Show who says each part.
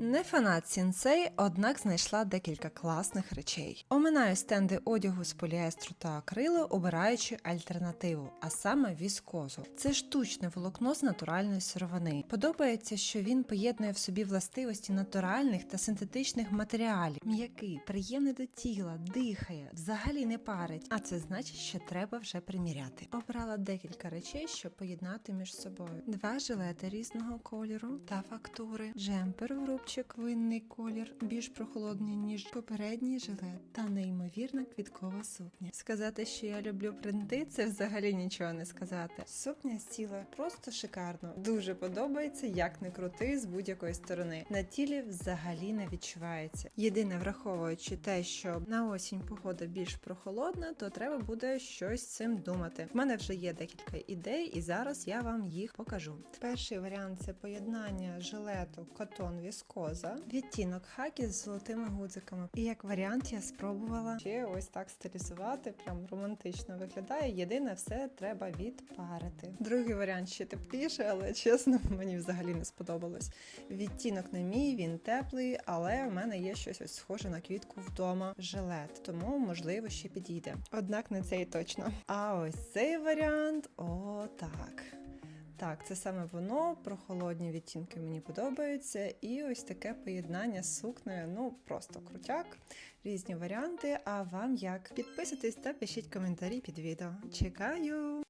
Speaker 1: Не фанат сінсей, однак знайшла декілька класних речей. Оминаю стенди одягу з поліестру та акрилу, обираючи альтернативу, а саме віскозу. Це штучне волокно з натуральної сировини. Подобається, що він поєднує в собі властивості натуральних та синтетичних матеріалів. М'який, приємний до тіла, дихає, взагалі не парить. А це значить, що треба вже приміряти. Обрала декілька речей, щоб поєднати між собою: два жилети різного кольору та фактури, джемпер в рубчик, винний колір, більш прохолодний ніж попередній жилет, та неймовірна квіткова сукня. Сказати, що я люблю принти, це взагалі нічого не сказати. Сукня сіла просто шикарно. Дуже подобається, як не крути з будь-якої сторони. На тілі взагалі не відчувається. Єдине, враховуючи те, що на осінь погода більш прохолодна, то треба буде щось з цим думати. В мене вже є декілька ідей, і зараз я вам їх покажу. Перший варіант це поєднання жилету котон віскоза, відтінок хакі з золотими гудзиками. І як варіант я спробувала ще ось так стилізувати, прям романтично виглядає. Єдине, все треба відпарити. Другий варіант ще тепліше, але чесно, мені взагалі не сподобалось. Відтінок не мій, він теплий, але в мене є щось ось схоже на квітку вдома жилет, тому можливо ще підійде. Однак не цей точно. А ось цей варіант, о так. Так, це саме воно, прохолодні відтінки мені подобаються. І ось таке поєднання з сукнею, ну просто крутяк, різні варіанти. А вам як? Підписуйтесь та пишіть коментарі під відео. Чекаю!